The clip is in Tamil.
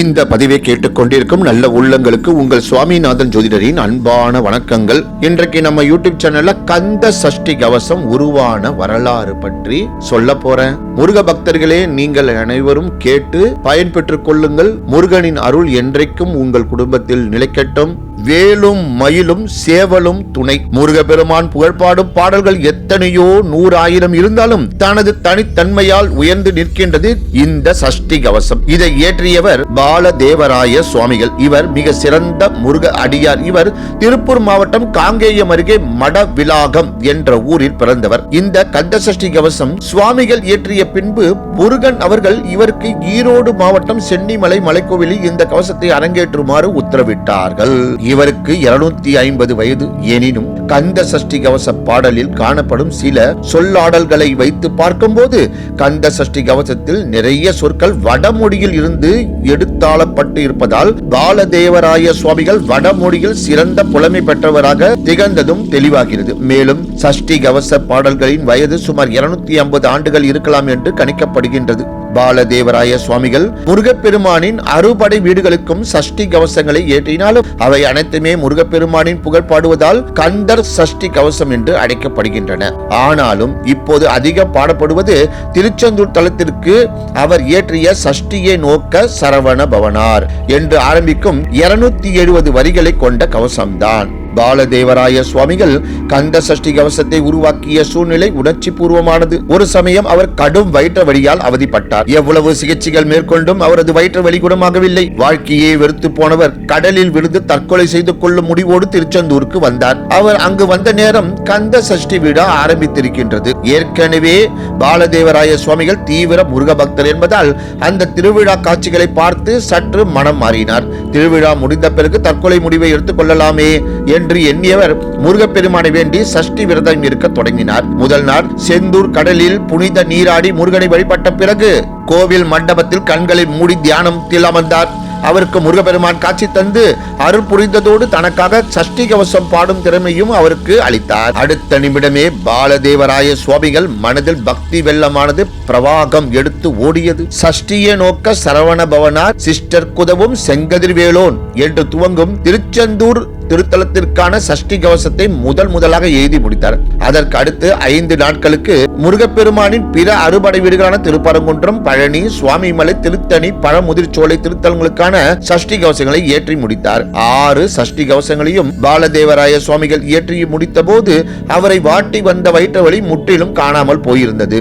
இந்த பதிவை கேட்டுக்கொண்டிருக்கும் நல்ல உள்ளங்களுக்கு உங்கள் சுவாமிநாதன் ஜோதிடரின் அன்பான வணக்கங்கள். இன்றைக்கு நம்ம யூடியூப் சேனல்ல கந்த சஷ்டி கவசம் உருவான வரலாறு பற்றி சொல்ல போறேன். முருக பக்தர்களே நீங்கள் அனைவரும் கேட்டு பயன்பெற்றுக் கொள்ளுங்கள். முருகனின் அருள் என்றைக்கும் உங்கள் குடும்பத்தில் நிலைக்கட்டும். வேலும் மயிலும் சேவலும் துணை. முருகப்பெருமான் புகழ்பாடும் பாடல்கள் எத்தனையோ நூறாயிரம் இருந்தாலும் தனது தனித்தன்மையால் உயர்ந்து நிற்கின்றது இந்த சஷ்டி கவசம். இதை இயற்றியவர் பாலதேவராய சுவாமிகள். இவர் மிக சிறந்த முருக அடியார். இவர் திருப்பூர் மாவட்டம் காங்கேயம் அருகே மடவிலாகம் என்ற ஊரில் பிறந்தவர். இந்த கந்த சஷ்டி கவசம் சுவாமிகள் இயற்றிய பின்பு முருகன் அவர்கள் இவருக்கு ஈரோடு மாவட்டம் சென்னிமலை மலைக்கோவிலில் இந்த கவசத்தை அரங்கேற்றுமாறு உத்தரவிட்டார்கள். இவருக்கு இருநூத்தி ஐம்பது வயது. எனினும் கந்த சஷ்டி கவச பாடலில் காணப்படும் சில சொல்லாடல்களை வைத்து பார்க்கும்போது கந்த சஷ்டி கவசத்தில் நிறைய சொற்கள் வடமொழியில் இருந்து எடுத்தாளப்பட்டு இருப்பதால் பாலதேவராய சுவாமிகள் வடமொழியில் சிறந்த புலமை பெற்றவராக திகழ்ந்ததும் தெளிவாகிறது. மேலும் சஷ்டி கவச பாடல்களின் வயது சுமார் இருநூத்தி ஐம்பது ஆண்டுகள் இருக்கலாம் என்று கணிக்கப்படுகின்றது. பாலதேவராய சுவாமிகள் முருகப்பெருமானின் அறுபடை வீடுகளுக்கும் சஷ்டி கவசங்களை ஏற்றினாலும் அவை அனைத்துமே முருகப்பெருமானின் புகழ் பாடுவதால் கந்தர் சஷ்டி கவசம் என்று அழைக்கப்படுகின்றன. ஆனாலும் இப்போது அதிக பாடப்படுவது திருச்செந்தூர் தலத்திற்கு அவர் இயற்றிய சஷ்டியை நோக்க சரவண பவனார் என்று ஆரம்பிக்கும் இருநூத்தி எழுபது வரிகளை கொண்ட கவசம்தான். பாலதேவராய சுவாமிகள் கந்த சஷ்டி கவசத்தை உருவாக்கிய சூழ்நிலை உணர்ச்சி பூர்வமானது ஒரு சமயம் அவர் கடும் வயிற்று வழியால் அவதிப்பட்டார். எவ்வளவு சிகிச்சைகள் மேற்கொண்டும் அவரது வயிற்று வழி குணமாகவில்லை. வாழ்க்கையை வெறுத்து போனவர் கடலில் விழுந்து தற்கொலை செய்து கொள்ளும் முடிவோடு திருச்செந்தூருக்கு வந்தார். அவர் அங்கு வந்த நேரம் கந்த சஷ்டி விழா ஆரம்பித்திருக்கின்றது. ஏற்கனவே பாலதேவராய சுவாமிகள் தீவிர முருக பக்தர் என்பதால் அந்த திருவிழா காட்சிகளை பார்த்து சற்று மனம் மாறினார். திருவிழா முடிந்த பிறகு தற்கொலை முடிவை எடுத்துக் கொள்ளலாமே என்று என்று எண்ணியவர் முருகப்பெருமானை வேண்டி சஷ்டி விரதம் இருக்க தொடங்கினார். முதல் நாள் செந்தூர் கடலில் புனித நீராடி முருகனை வழிபட்ட பிறகு கோவில் மண்டபத்தில் கண்களை மூடி தியானத்தில் அமர்ந்தார் அவருக்கு முருகப்பெருமான் காட்சி தந்து அருள் புரிந்ததோடு தனக்காக சஷ்டி கவசம் பாடும் திறமையும் அவருக்கு அளித்தார். அடுத்த நிமிடமே பாலதேவராய சுவாமிகள் மனதில் பக்தி வெள்ளமானது பிரவாகம் எடுத்து ஓடியது. சஷ்டியை நோக்க சரவண பவனார் சிஸ்டர் குதவும் செங்கதிர்வேலோன் என்று துவங்கும் திருச்செந்தூர் திருத்தலத்திற்கான சஷ்டி கவசத்தை முதல் முதலாக எழுதி முடித்தார். அதற்கு அடுத்து ஐந்து நாட்களுக்கு முருகப்பெருமானின் பிற அறுபடை வீடுகளான திருப்பரங்குன்றம் பழனி சுவாமிமலை திருத்தணி பழமுதிர்ச்சோலை திருத்தலங்களுக்கான சஷ்டி கவசங்களை ஏற்றி முடித்தார். ஆறு சஷ்டி கவசங்களையும் பாலதேவராய சுவாமிகள் இயற்றி முடித்த போது அவரை வாட்டி வந்த வயிற்றவழி முற்றிலும் காணாமல் போயிருந்தது.